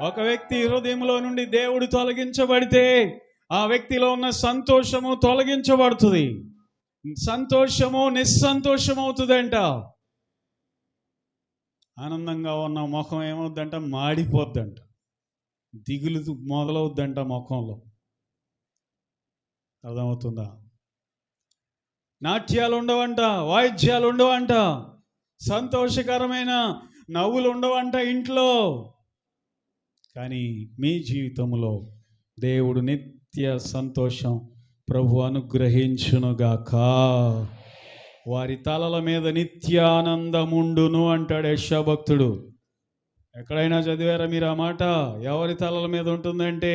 ఒక వ్యక్తి హృదయంలో నుండి దేవుడు తొలగించబడితే ఆ వ్యక్తిలో ఉన్న సంతోషము తొలగించబడుతుంది. సంతోషము నిస్సంతోషం అవుతుందంట ఆనందంగా ఉన్న ముఖం ఏమవుద్దంట? మాడిపోద్దంట. దిగులు మొదలవుద్దంట ముఖంలో. అర్థమవుతుందా? నాట్యాలు ఉండవంట వాయిద్యాలు ఉండవంట సంతోషకరమైన నవ్వులు ఉండవంట ఇంట్లో. కానీ మీ జీవితంలో దేవుడు నిత్య సంతోషం ప్రభు అనుగ్రహించునుగాక. వారి తలల మీద నిత్యానందముండును అంటాడు యశ్వభక్తుడు ఎక్కడైనా చదివారా మీరు ఆ మాట? ఎవరి తలల మీద ఉంటుందంటే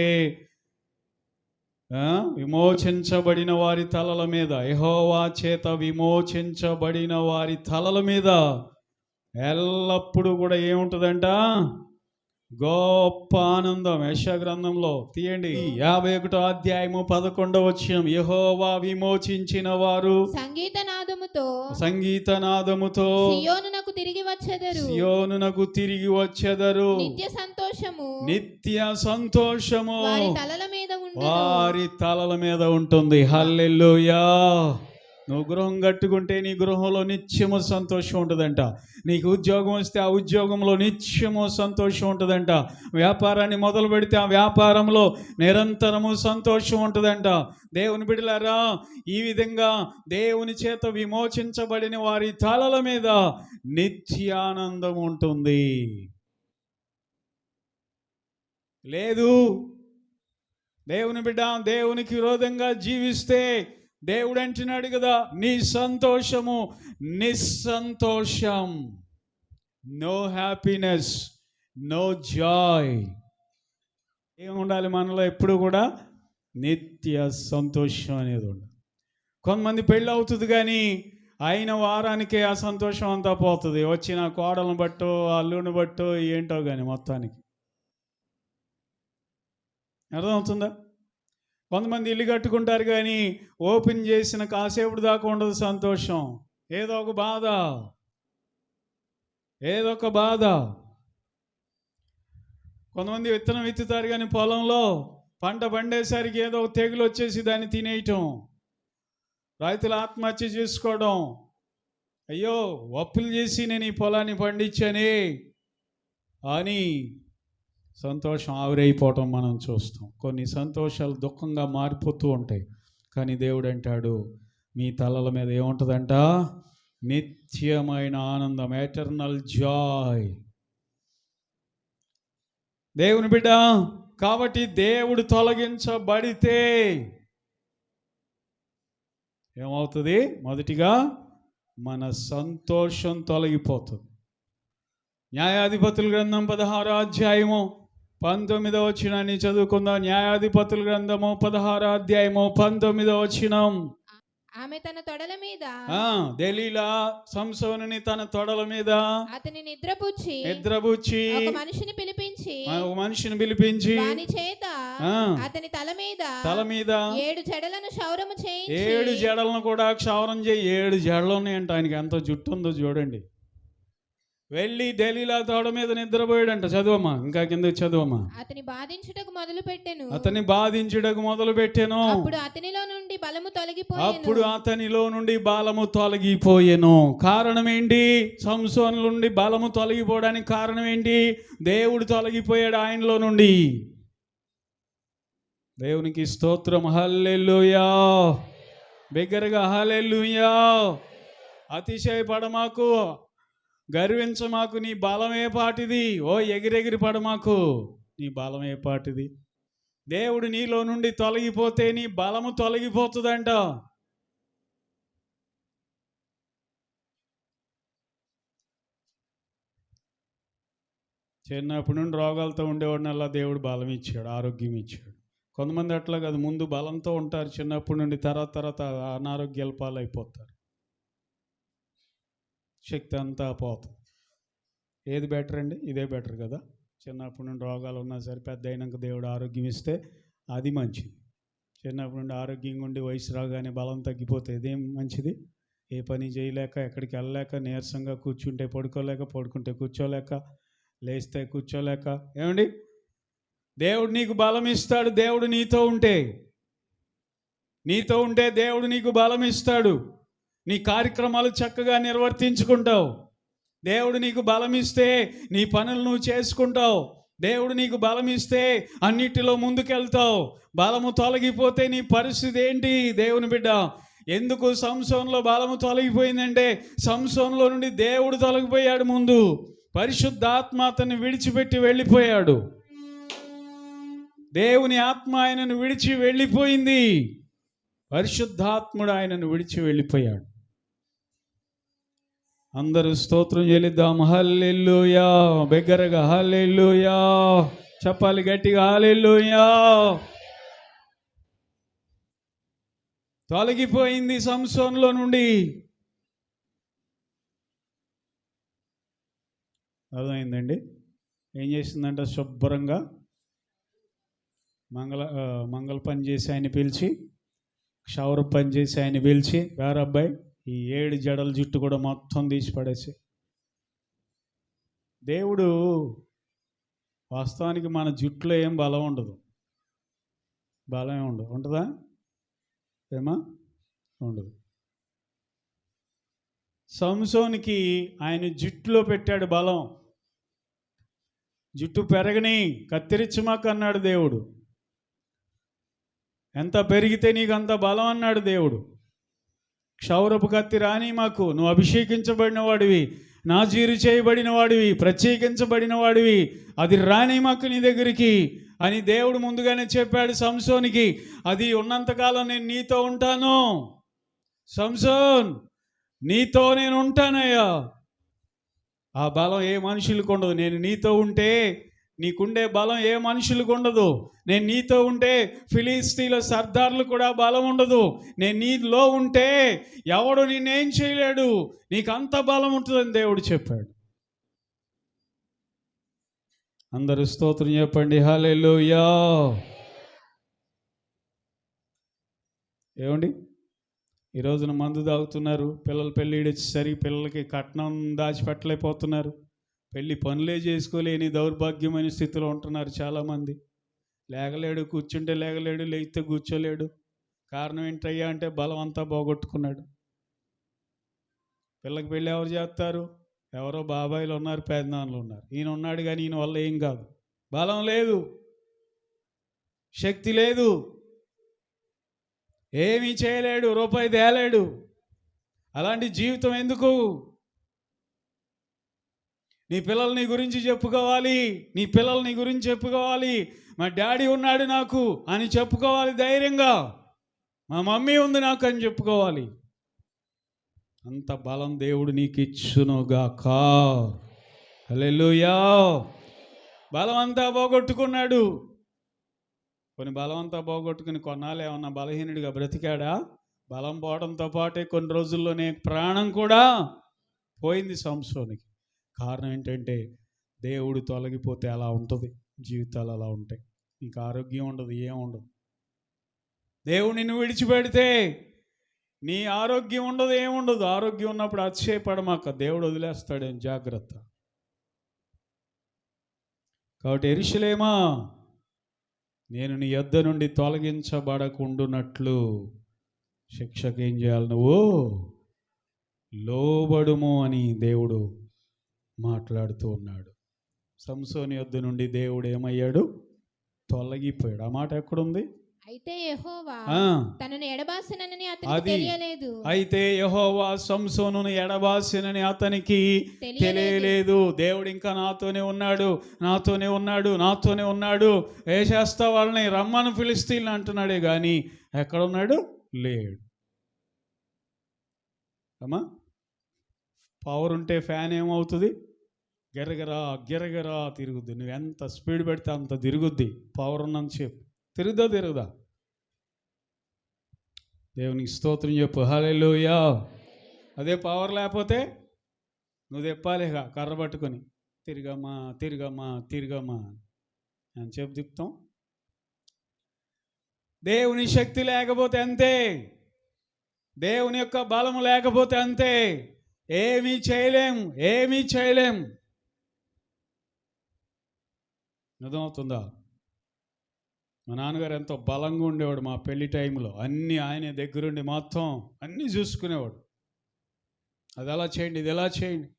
ఆ? విమోచించబడిన వారి తలల మీద. యహోవా చేత విమోచించబడిన వారి తలల మీద ఎల్లప్పుడూ కూడా ఏముంటుందంట? గొప్ప ఆనందం. యశ గ్రంథంలో తీయండి. యాభై ఒకటో అధ్యాయము పదకొండవ వచ్చిన యహోవా విమోచించిన వారు సంగీత నాదముతో సంగీత నాదముతో సియోనునకు తిరిగి వచ్చెదరు. సియోనునకు తిరిగి వచ్చెదరు. నిత్య సంతోషము. నిత్య సంతోషము. వారి తలల మీద ఉండును. వారి తలల మీద ఉంటుంది. హల్లెలూయా. నువ్వు గృహం కట్టుకుంటే నీ గృహంలో నిత్యము సంతోషం ఉంటుందంట. నీకు ఉద్యోగం వస్తే ఆ ఉద్యోగంలో నిత్యము సంతోషం ఉంటుందంట. వ్యాపారాన్ని మొదలు పెడితే ఆ వ్యాపారంలో నిరంతరము సంతోషం ఉంటుందంట. దేవుని బిడలారా ఈ విధంగా దేవుని చేత విమోచించబడిన వారి తలల మీద నిత్యానందం ఉంటుంది. లేదు. దేవుని బిడ్డ దేవునికి విరోధంగా జీవిస్తే దేవుడు అంటున్నాడు కదా నీ సంతోషము నిస్సంతోషం. నో హ్యాపీనెస్ నో జాయ్ ఏముండాలి మనలో ఎప్పుడు కూడా? నిత్య సంతోషం అనేది ఉండాలి. కొంతమంది పెళ్ళి అవుతుంది కానీ అయిన వారానికే ఆ సంతోషం అంతా పోతుంది. వచ్చిన కోడలను బట్టో అల్లుని బట్టో ఏంటో కానీ మొత్తానికి. అర్థమవుతుందా? కొంతమంది ఇల్లు కట్టుకుంటారు కానీ ఓపెన్ చేసిన కాసేపుడు దాకా ఉండదు సంతోషం. ఏదో ఒక బాధ. ఏదో ఒక బాధ. కొంతమంది విత్తనం విత్తుతారు కానీ పొలంలో పంట పండేసరికి ఏదో ఒక తెగులు వచ్చేసి దాన్ని తినేయటం. రైతులు ఆత్మహత్య చేసుకోవడం. అయ్యో అప్పులు చేసి నేను ఈ పొలాన్ని పండించని అని సంతోషం ఆవిరైపోవటం మనం చూస్తాం. కొన్ని సంతోషాలు దుఃఖంగా మారిపోతూ ఉంటాయి. కానీ దేవుడు అంటాడు మీ తలల మీద ఏముంటుందంట? నిత్యమైన ఆనందం ఎటర్నల్ జాయ్ దేవుని బిడ్డ కాబట్టి దేవుడు తొలగించబడితే ఏమవుతుంది? మొదటిగా మన సంతోషం తొలగిపోతుంది. న్యాయాధిపతుల గ్రంథం పదహారో అధ్యాయము పంతొమ్మిదో వచ్చినాన్ని చదువుకుందాం. న్యాయాధిపతుల గ్రంథము పదహారో అధ్యాయము పంతొమ్మిదో వచ్చినం ఆమె తన తొడల మీద దలీలా సంసోనుని తన తొడల మీద అతని నిద్రపుచ్చి నిద్రబుచ్చి ఒక మనిషిని పిలిపించి ఒక మనిషిని పిలిపించి వాని చేత అతని తల మీద తల మీద ఏడు జడలను క్షౌరము చేయించి ఏడు జడలను కూడా క్షౌరం చేయి. ఏడు జడలు ఉన్నాయంట. ఆయనకి ఎంత జుట్టు ఉందో చూడండి. వెళ్ళి ఢిల్లీలో తోడ మీద నిద్రపోయాడంట. చదువమ్మా ఇంకా కింద చదువమ్మా. అతని బాధించుటకు మొదలు పెట్టెను. అతన్ని బాధించుటకు మొదలు పెట్టాను. అప్పుడు అతనిలో నుండి బలము తొలగిపోయెను. అప్పుడు అతనిలో నుండి బలము తొలగిపోయెను. కారణం ఏంటి? సంసోన్ నుండి బలము తొలగిపోవడానికి కారణం ఏంటి? దేవుడు తొలగిపోయాడు ఆయనలో నుండి. దేవునికి స్తోత్రం. హల్లెలూయా. బిగ్గరగా హల్లెలూయా. అతిశయపడమాకు. గర్వించమాకు నీ బలమే పాటిది. ఓ ఎగిరెగిరి పడమాకు నీ బలమే పాటిది. దేవుడు నీలో నుండి తొలగిపోతే నీ బలము తొలగిపోతుందంట. చిన్నప్పటి నుండి రోగాలతో ఉండేవాడిని అలా దేవుడు బలం ఇచ్చాడు ఆరోగ్యం ఇచ్చాడు. కొంతమంది అట్లా కాదు ముందు బలంతో ఉంటారు చిన్నప్పటి నుండి తర్వాత తర్వాత అనారోగ్యాల పాలైపోతారు. శక్తి అంతా పోతుంది. ఏది బెటర్ అండి? ఇదే బెటర్ కదా. చిన్నప్పటి నుండి రోగాలు ఉన్నా సరే పెద్ద అయినాక దేవుడు ఆరోగ్యం ఇస్తే అది మంచిది. చిన్నప్పటి నుండి ఆరోగ్యంగా ఉండి వయసు రాగానే బలం తగ్గిపోతే ఇదేం మంచిది? ఏ పని చేయలేక ఎక్కడికి వెళ్ళలేక నీరసంగా కూర్చుంటే పడుకోలేక పడుకుంటే కూర్చోలేక లేస్తే కూర్చోలేక. ఏమండి? దేవుడు నీకు బలం ఇస్తాడు దేవుడు నీతో ఉంటే. నీతో ఉంటే దేవుడు నీకు బలం ఇస్తాడు. నీ కార్యక్రమాలు చక్కగా నిర్వర్తించుకుంటావు. దేవుడు నీకు బలం ఇస్తే నీ పనులు నువ్వు చేసుకుంటావు. దేవుడు నీకు బలం ఇస్తే అన్నిటిలో ముందుకెళ్తావు. బలము తొలగిపోతే నీ పరిస్థితి ఏంటి? దేవుని బిడ్డ ఎందుకు సంసోన్లో బలము తొలగిపోయిందంటే సంసోన్లో నుండి దేవుడు తొలగిపోయాడు ముందు. పరిశుద్ధాత్మ అతన్ని విడిచిపెట్టి వెళ్ళిపోయాడు. దేవుని ఆత్మ ఆయనను విడిచి వెళ్ళిపోయింది. పరిశుద్ధాత్ముడు ఆయనను విడిచి వెళ్ళిపోయాడు. అందరూ స్తోత్రం చెల్లిద్దాం. హల్లెల్లుయా బిగ్గరగా హల్లెల్లుయా చెప్పాలి గట్టిగా హల్లెల్లుయా తొలగిపోయింది సంసోన్లో నుండి. అర్థమైందండి? ఏం చేసిందంట? శుభ్రంగా మంగళ మంగళ పని చేసి ఆయన పిలిచి క్షౌర పని చేసి ఆయన పిలిచి వేరే అబ్బాయి ఈ ఏడు జడల జుట్టు కూడా మొత్తం తీసి పడేసి. దేవుడు వాస్తవానికి మన జుట్టులో ఏం బలం ఉండదు. బలం ఉండదు. ఉంటుందా? ఏమా? ఉండదు. సంసోనికి ఆయన జుట్టులో పెట్టాడు బలం. జుట్టు పెరగని కత్తిరించమాక అన్నాడు దేవుడు. ఎంత పెరిగితే నీకు అంత బలం అన్నాడు దేవుడు. క్షౌరపు కత్తి రాని మాకు నువ్వు అభిషేకించబడిన వాడివి నాజీరు చేయబడిన వాడివి ప్రత్యేకించబడిన వాడివి అది రాని మాకు నీ దగ్గరికి. అని దేవుడు ముందుగానే చెప్పాడు సంసోనికి. అది ఉన్నంతకాలం నేను నీతో ఉంటాను. సంసోన్ నీతో నేను ఉంటానయ్యా. ఆ బలం ఏ మనుషులకు ఉండదు. నేను నీతో ఉంటే నీకుండే బలం ఏ మనుషులకు ఉండదు. నేను నీతో ఉంటే ఫిలిస్తీన్ల సర్దార్లు కూడా బలం ఉండదు. నేను నీలో ఉంటే ఎవడు నిన్నేం చేయలేడు. నీకు అంత బలం ఉంటుందని దేవుడు చెప్పాడు. అందరూ స్తోత్రం చెప్పండి. హల్లెలూయా. ఏమండి? ఈ రోజున మందు తాగుతున్నారు. పిల్లలు పెళ్ళి సరి పిల్లలకి కట్నం దాచిపెట్టలేకపోతున్నారు. పెళ్ళి పనులే చేసుకోలేని దౌర్భాగ్యమైన స్థితిలో ఉంటున్నారు చాలామంది. లేగలేడు కూర్చుంటే లేగలేడు లేగితే కూర్చోలేడు. కారణం ఏంటయ్యా అంటే బలం అంతా పోగొట్టుకున్నాడు. పిల్లకి పెళ్ళి ఎవరు చేస్తారు? ఎవరో బాబాయిలు ఉన్నారు పేదనాన్నలు ఉన్నారు. ఈయన ఉన్నాడు కానీ ఈయన వల్ల ఏం కాదు. బలం లేదు. శక్తి లేదు. ఏమీ చేయలేడు. రూపాయి తేలేడు. అలాంటి జీవితం ఎందుకు? నీ పిల్లలు నీ గురించి చెప్పుకోవాలి నీ పిల్లలు నీ గురించి చెప్పుకోవాలి. మా డాడీ ఉన్నాడు నాకు అని చెప్పుకోవాలి ధైర్యంగా. మా మమ్మీ ఉంది నాకు అని చెప్పుకోవాలి. అంత బలం దేవుడు నీకు ఇచ్చునుగాక అలెలుయా బలం అంతా పోగొట్టుకున్నాడు. కొన్ని బలం అంతా పోగొట్టుకుని కొన్నాళ్ళు ఏమన్నా బలహీనుడిగా బ్రతికాడా? బలం పోవడంతో పాటే కొన్ని రోజుల్లోనే ప్రాణం కూడా పోయింది సంసోనికి. కారణం ఏంటంటే దేవుడు తొలగిపోతే అలా ఉంటుంది. జీవితాలు అలా ఉంటాయి. నీకు ఆరోగ్యం ఉండదు ఏం ఉండదు. దేవుడు నిన్ను విడిచిపెడితే నీ ఆరోగ్యం ఉండదు ఏముండదు ఆరోగ్యం ఉన్నప్పుడు అతిశయపడమాక దేవుడు వదిలేస్తాడేం జాగ్రత్త. కాబట్టి ఎరిశలేమా నేను నీ యొద్ద నుండి తొలగించబడకుండునట్లు శిక్షకేం చేయాలి నువ్వు? లోబడుము అని దేవుడు మాట్లాడుతూ ఉన్నాడు. సంసోని యొద్ద నుండి దేవుడు ఏమయ్యాడు? తొలగిపోయాడు. ఆ మాట ఎక్కడుంది? అయితే యెహోవా తనను ఎడబాసినని అతనికి. తెలియలేదు. అయితే యెహోవా సంసోనును ఎడబాసినని అతనికి తెలియలేదు. తెలియలేదు. దేవుడు ఇంకా నాతోనే ఉన్నాడు. నాతోనే ఉన్నాడు. నాతోనే ఉన్నాడు. ఏ చేస్తా వాళ్ళని? రమ్మను ఫిలిస్తీన్ అంటున్నాడే కానీ ఎక్కడ ఉన్నాడు లేడు. అమ్మా పవర్ ఉంటే ఫ్యాన్ ఏమవుతుంది? గిరగరా గిరగరా తిరుగుద్ది. నువ్వు ఎంత స్పీడ్ పెడితే అంత తిరుగుద్ది. పవర్ ఉన్నంతసేపు. తిరుగుదా తిరుగుదా? దేవునికి స్తోత్రం చెప్పు. హల్లెలూయా. అదే పవర్ లేకపోతే నువ్వు తెప్పాలేగా కర్ర పట్టుకొని. తిరిగమ్మా తిరిగమ్మా తిరిగమ్మా అని చెప్పు తిప్పుతాం. దేవుని శక్తి లేకపోతే అంతే. దేవుని యొక్క బలము లేకపోతే అంతే. ఏమీ చేయలేం ఏమీ చేయలేం. అర్థమవుతుందా? మా నాన్నగారు ఎంతో బలంగా ఉండేవాడు మా పెళ్ళి టైంలో. అన్నీ ఆయన దగ్గరుండి మొత్తం అన్నీ చూసుకునేవాడు. అది ఎలా చేయండి ఇది ఎలా చేయండి?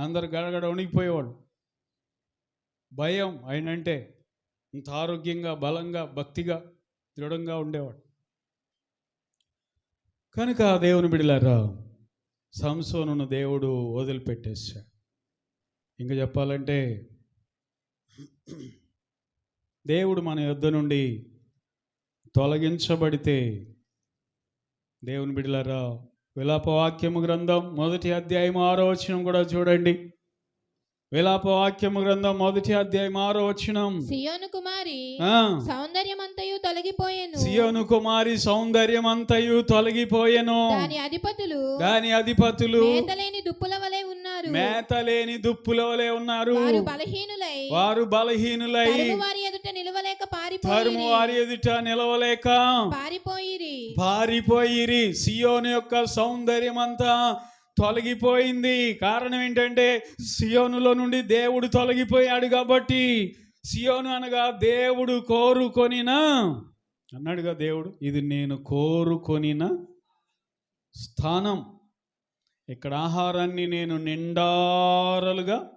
అందరు గడగడ ఉణిగిపోయేవాడు భయం ఆయన అంటే ఇంత ఆరోగ్యంగా బలంగా భక్తిగా దృఢంగా ఉండేవాడు. కనుక ఆ దేవుని బిడిలారా సంసోనును దేవుడు వదిలిపెట్టేశాడు. ఇంకా చెప్పాలంటే దేవుడు మన యుద్ధ నుండి తొలగించబడితే దేవుని బిడలారా విలాప వాక్యము గ్రంథం మొదటి అధ్యాయం ఆరో వచనం కూడా చూడండి. విలాప వాక్యము గ్రంథం మొదటి అధ్యాయం ఆరో వచనం. సియోను కుమారి ఆ, సౌందర్యమంతయు తొలగిపోయెను. సియోను కుమారి సౌందర్యం అంతయు తొలగిపోయెను. దాని అధిపతులు దాని అధిపతులు మేతలేని దుప్పుల వలె ఉన్నారు. మేతలేని దుప్పులోలే ఉన్నారు. వారు బలహీనులై. వారు బలహీనులై. వారి ఎదుట నిలవలేక పారిపోయి వారి ఎదుట నిలవలేక పారిపోయిరి. పారిపోయిరి. సియోను యొక్క సౌందర్యం అంతా తొలగిపోయింది. కారణం ఏంటంటే సియోనులో నుండి దేవుడు తొలగిపోయాడు కాబట్టి సియోను అనగా దేవుడు కోరుకొనిన అన్నాడుగా దేవుడు ఇది నేను కోరుకొనిన స్థానం. ఇక్కడ ఆహారాన్ని నేను నిండారలుగా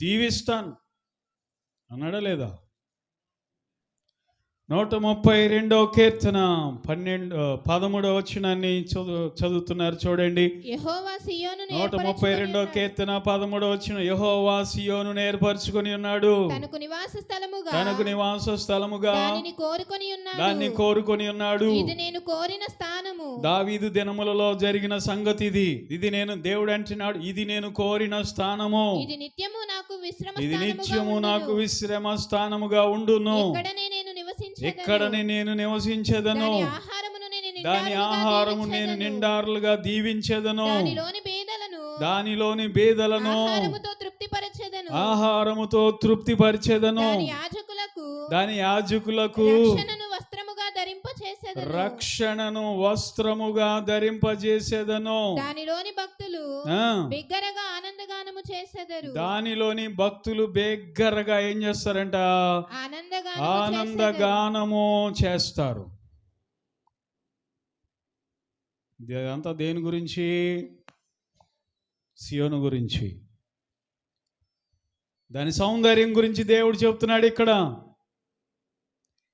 దీవిస్తాను. అన్నాడా లేదా? నూట ముప్పై రెండో కీర్తన పన్నెండు పదమూడో వచనాన్ని చదువు చదువుతున్నారు చూడండి. నూట ముప్పై రెండో కీర్తన పదమూడో వచ్చిన యహోవా సియోను ఏర్పరచుకొని ఉన్నాడు. తనకు నివాస స్థలముగా తనకు నివాస స్థలముగా దానిని కోరుకొని దాన్ని ఉన్నాడు కోరుకొని ఉన్నాడు. ఇది నేను కోరిన స్థానము. దావీదు దినములలో జరిగిన సంగతి ఇది. ఇది నేను దేవుడు అంటున్నాడు ఇది నేను కోరిన స్థానము. ఇది నిత్యము నాకు విశ్రమ ఇది స్థానముగా నిత్యము నాకు ఉండును. విశ్రమ స్థానముగా ఉండును. ఇక్కడనే నేను ఇక్కడనే నేను నివసించదను. దాని ఆహారము నేను. నిండారులుగా దీవించెదను. దానిలోని బేదలను ఆహారముతో ఆహారముతో తృప్తిపరిచెదను. దాని యాజకులకు దాని యాజకులకు రక్షణను వస్త్రముగా రక్షణను వస్త్రముగా ధరింపజేసేదను. దానిలోని భక్తులు బిగ్గరగా ఆనందగానము చేసెదరు. దానిలోని భక్తులు బిగ్గరగా ఏం చేస్తారంట? ఆనందగానము చేస్తారు. ఇదంతా దేని గురించి? సియోను గురించి. దాని సౌందర్యం గురించి దేవుడు చెప్తున్నాడు ఇక్కడ.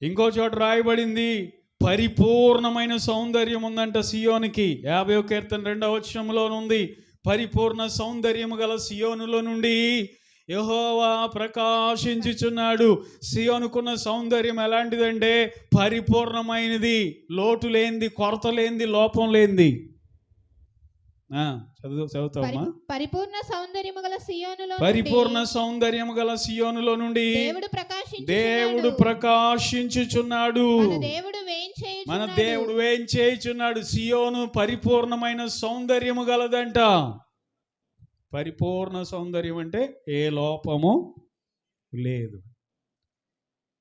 ఇంకో చోట రాయబడింది. పరిపూర్ణమైన సౌందర్యం ఉందంట సియోనికి. యాభై కీర్తన రెండవ వచనంలో ఉంది పరిపూర్ణ సౌందర్యము గల సియోనులో నుండి యహోవా ప్రకాశించుచున్నాడు. సియోనుకున్న సౌందర్యం ఎలాంటిదంటే పరిపూర్ణమైనది లోటు లేనిది కొరత లేనిది లోపం లేనిది. చదువు చదువుతావమ్మా. పరిపూర్ణ సౌందర్యము గల సియోనులో పరిపూర్ణ నుండి సౌందర్యము గల సియోనులో నుండి దేవుడు ప్రకాశించు దేవుడు ప్రకాశించుచున్నాడు. మన దేవుడు. మన దేవుడు ఏం చేయుచున్నాడు? సియోను పరిపూర్ణమైన సౌందర్యము గలదంట. పరిపూర్ణ సౌందర్యం అంటే ఏ లోపము లేదు.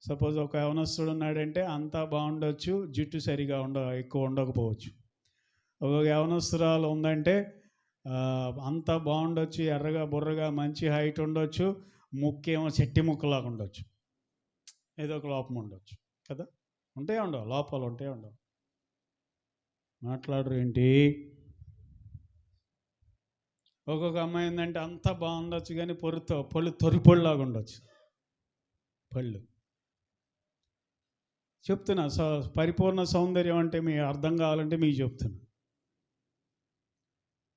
సపోజ్ ఒక యవనస్తుడు ఉన్నాడంటే అంతా బాగుండొచ్చు జుట్టు సరిగా ఉండ ఎక్కువ ఉండకపోవచ్చు. ఒక యవనస్తురాలు ఉందంటే అంత అంతా బాగుండొచ్చు ఎర్రగా బుర్రగా మంచి హైట్ ఉండొచ్చు ముక్కేమో చెట్టి ముక్కలాగా ఉండొచ్చు. ఏదో ఒక లోపం ఉండొచ్చు కదా? ఉంటే ఉండవు లోపాలు ఉంటే ఉండవు. మాట్లాడరు ఏంటి? ఒక్కొక్క అమ్మాయి ఏంటంటే అంతా బాగుండొచ్చు కానీ పొరుతో పళ్ళు తొరిపొళ్ళలాగా ఉండొచ్చు. పళ్ళు. చెప్తున్నా స పరిపూర్ణ సౌందర్యం అంటే మీ అర్థం కావాలంటే మీకు చెప్తున్నా.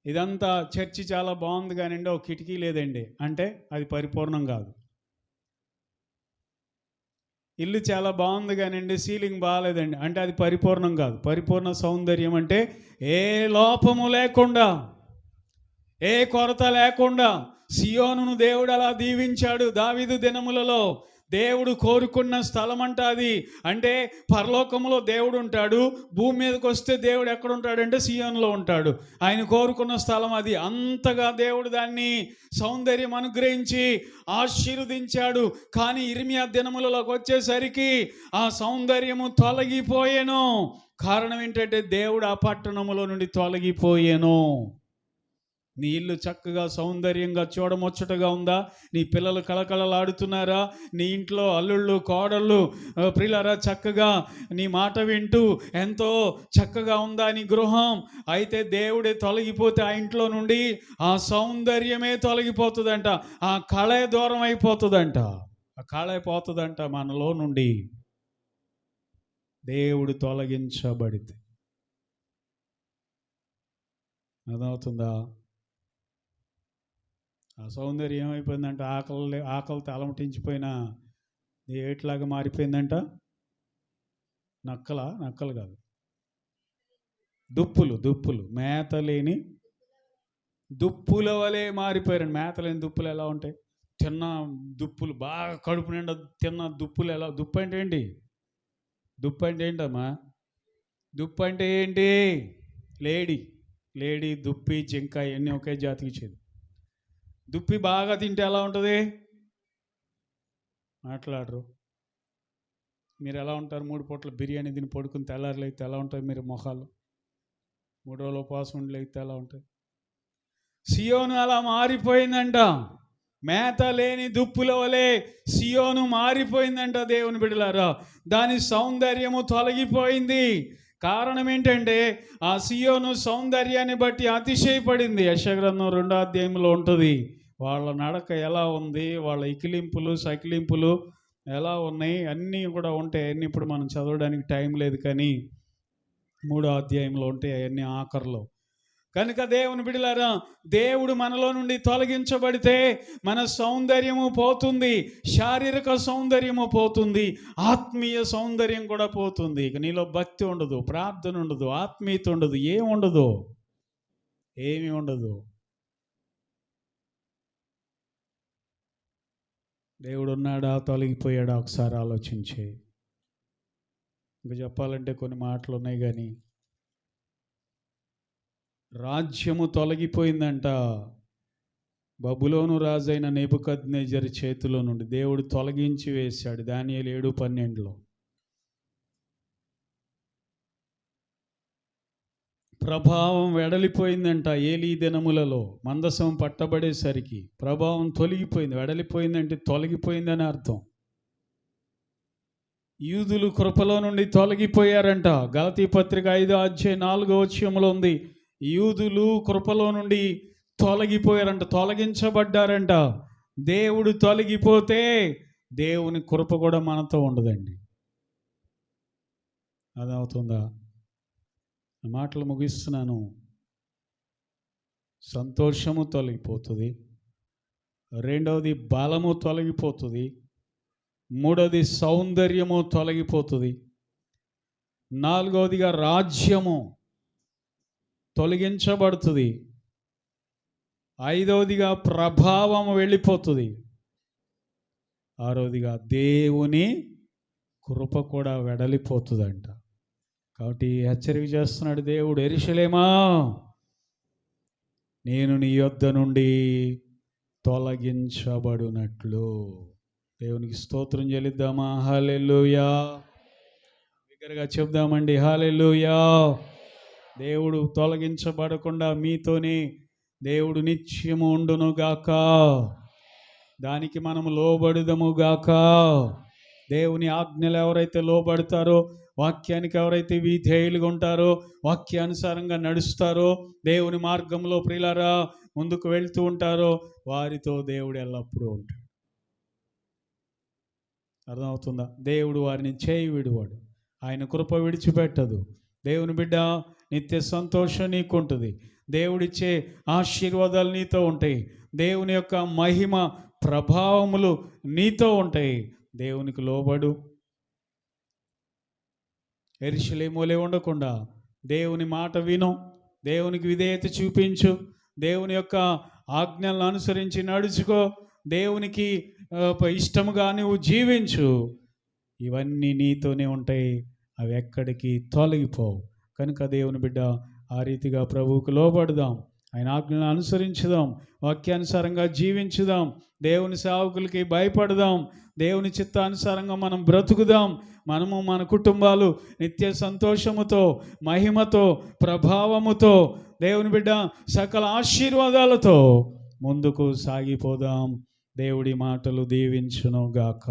ఇదంతా చర్చి చాలా బాగుంది కానివ్వండి ఒక కిటికీ లేదండి. అంటే అది పరిపూర్ణం కాదు. ఇల్లు చాలా బాగుంది కానివ్వండి సీలింగ్ బాగాలేదండి. అంటే అది పరిపూర్ణం కాదు. పరిపూర్ణ సౌందర్యం అంటే ఏ లోపము లేకుండా ఏ కొరత లేకుండా సియోనును దేవుడు అలా దీవించాడు. దావీదు దినములలో దేవుడు కోరుకున్న స్థలం అంట అది. అంటే పరలోకములో దేవుడు ఉంటాడు భూమి మీదకి వస్తే దేవుడు ఎక్కడ ఉంటాడంటే సీఎంలో ఉంటాడు. ఆయన కోరుకున్న స్థలం అది. అంతగా దేవుడు దాన్ని సౌందర్యం అనుగ్రహించి ఆశీర్వదించాడు. కానీ ఇరిమియా దినములలోకి వచ్చేసరికి ఆ సౌందర్యము తొలగిపోయేను. కారణం ఏంటంటే దేవుడు ఆ పట్టణములో నుండి తొలగిపోయేను. నీ ఇల్లు చక్కగా సౌందర్యంగా చూడముచ్చటగా ఉందా? నీ పిల్లలు కళకళలాడుతున్నారా? నీ ఇంట్లో అల్లుళ్ళు కోడళ్ళు ప్రిలరా చక్కగా నీ మాట వింటూ ఎంతో చక్కగా ఉందా నీ గృహం? అయితే దేవుడే తొలగిపోతే ఆ ఇంట్లో నుండి ఆ సౌందర్యమే తొలగిపోతుందంట ఆ కళే దూరం అయిపోతుందంట ఆ కళే పోతుందంట మనలో నుండి. దేవుడు తొలగించబడితే. అర్థమవుతుందా? ఆ సౌందర్యం ఏమైపోయిందంట? ఆకలి ఆకలితో అలమటించిపోయిన ఏట్లాగా మారిపోయిందంట? నక్కల? నక్కలు కాదు. దుప్పులు దుప్పులు. మేత లేని దుప్పుల వలె మారిపోయారండి. మేత లేని దుప్పులు ఎలా ఉంటాయి? తిన్న దుప్పులు బాగా కడుపు నిండా తిన్న దుప్పులు ఎలా? దుప్పు అంటే ఏంటి? దుప్పు అంటే ఏంటమ్మా? దుప్పు అంటే ఏంటి? లేడీ. లేడీ దుప్పి జింక ఇవన్నీ ఒకే జాతికి చెంది. దుప్పి బాగా తింటే ఎలా ఉంటుంది? మాట్లాడరు. మీరు ఎలా ఉంటారు? మూడు పూట్ల బిర్యానీ తిని పడుకుని తెల్లారులైతే అయితే ఎలా ఉంటాయి మీరు మొహాలు? మూడు రోజులు ఉపవాసం ఉండి ఎలా ఉంటాయి సియోను అలా మారిపోయిందంట. మేత లేని దుప్పుల వలె సియోను మారిపోయిందంట దేవుని బిడలారా దాని సౌందర్యము తొలగిపోయింది. కారణం ఏంటంటే ఆ సియోను సౌందర్యాన్ని బట్టి అతిశయపడింది. యశగ్రంథం రెండో అధ్యాయంలో ఉంటుంది. వాళ్ళ నడక ఎలా ఉంది వాళ్ళ ఇకిలింపులు సకిలింపులు ఎలా ఉన్నాయి అన్నీ కూడా ఉంటాయి. అన్నీ ఇప్పుడు మనం చదవడానికి టైం లేదు కానీ మూడో అధ్యాయంలో ఉంటాయి అవన్నీ ఆఖరిలో. కనుక దేవుని బిడిలారా దేవుడు మనలో నుండి తొలగించబడితే మన సౌందర్యము పోతుంది శారీరక సౌందర్యము పోతుంది ఆత్మీయ సౌందర్యం కూడా పోతుంది. ఇక నీలో భక్తి ఉండదు ప్రార్థన ఉండదు ఆత్మీయత ఉండదు ఏముండదు ఉండదు ఏమి ఉండదు. దేవుడు ఉన్నాడా తొలగిపోయాడా ఒకసారి ఆలోచించే. ఇంకా చెప్పాలంటే కొన్ని మాటలు ఉన్నాయి కానీ రాజ్యము తొలగిపోయిందంట. బబులోను రాజైన నేపుకద్నేజర్ చేతిలో నుండి దేవుడు తొలగించి వేశాడు. దానియేలు ఏడు పన్నెండులో. ప్రభావం వెడలిపోయిందంట ఏలీ దినములలో. మందసం పట్టబడేసరికి ప్రభావం తొలగిపోయింది. వెడలిపోయిందంటే తొలగిపోయిందని అర్థం. యూదులు కృపలో నుండి తొలగిపోయారంట. గలతీ పత్రిక ఐదు అధ్యాయ నాలుగో వచ్చంలో ఉంది. యూదులు కృపలో నుండి తొలగిపోయారంట తొలగించబడ్డారంట. దేవుడు తొలగిపోతే దేవుని కృప కూడా మనతో ఉండదండి. అదవుతుందా మాటలు ముగిస్తున్నాను. సంతోషము తొలగిపోతుంది. రెండవది బలము తొలగిపోతుంది. మూడవది సౌందర్యము తొలగిపోతుంది. నాలుగవదిగా రాజ్యము తొలగించబడుతుంది. ఐదవదిగా ప్రభావం వెళ్ళిపోతుంది. ఆరవదిగా దేవుని కృప కూడా వెడలిపోతుందంట. కాబట్టి హెచ్చరిక చేస్తున్నాడు దేవుడు ఎరిశలేమా నేను నీ యొద్ద నుండి తొలగించబడినట్లు. దేవునికి స్తోత్రం చెల్లిద్దామా? హాలెల్లుయా. దగ్గరగా చెప్దామండి హాలెల్లుయా. దేవుడు తొలగించబడకుండా మీతోనే దేవుడు నిత్యము ఉండును గాక. దానికి మనము లోబడుదము గాక. దేవుని ఆజ్ఞలు ఎవరైతే లోబడతారో వాక్యానికి ఎవరైతే విధేయులుగా ఉంటారో వాక్యానుసారంగా నడుస్తారో దేవుని మార్గంలో ప్రియులారా ముందుకు వెళ్తూ ఉంటారో వారితో దేవుడు ఎల్లప్పుడూ ఉంటాడు. అర్థమవుతుందా? దేవుడు వారిని చేయి విడువాడు. ఆయన కృప విడిచిపెట్టదు. దేవుని బిడ్డ నిత్య సంతోషం నీకుంటుంది. దేవుడిచ్చే ఆశీర్వాదాలు నీతో ఉంటాయి. దేవుని యొక్క మహిమ ప్రభావములు నీతో ఉంటాయి. దేవునికి లోబడు. ఎరిశలేమోలే ఉండకుండా దేవుని మాట విను దేవునికి విధేయత చూపించు దేవుని యొక్క ఆజ్ఞలను అనుసరించి నడుచుకో దేవునికి ఇష్టముగా నువ్వు జీవించు. ఇవన్నీ నీతోనే ఉంటాయి అవి ఎక్కడికి తొలగిపోవు. కనుక దేవుని బిడ్డ ఆ రీతిగా ప్రభువుకు లోపడదాం ఆయన ఆజ్ఞలను అనుసరించుదాం వాక్యానుసారంగా జీవించుదాం దేవుని సేవకులకి భయపడదాం దేవుని చిత్తానుసారంగా మనం బ్రతుకుదాం. మనము మన కుటుంబాలు నిత్య సంతోషముతో మహిమతో ప్రభావముతో దేవుని బిడ్డ సకల ఆశీర్వాదాలతో ముందుకు సాగిపోదాం. దేవుడి మాటలు దీవించును గాక